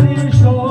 Senhor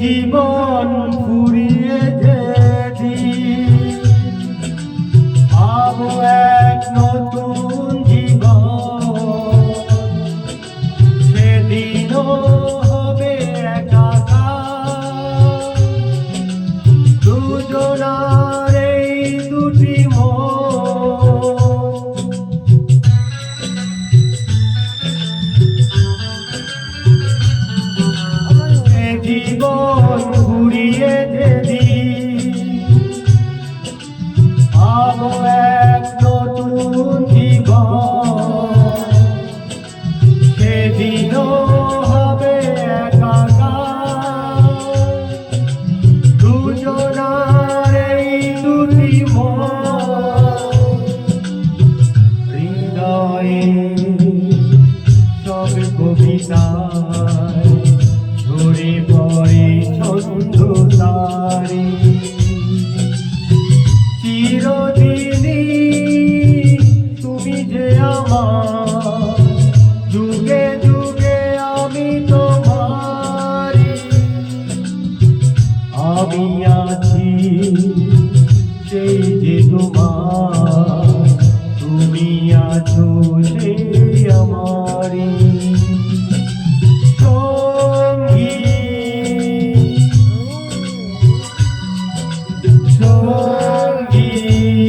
জীবন ঝরে পড়ে ছন্দ তারি চিরদিনই তুমি যে আমার সঙ্গী আমরা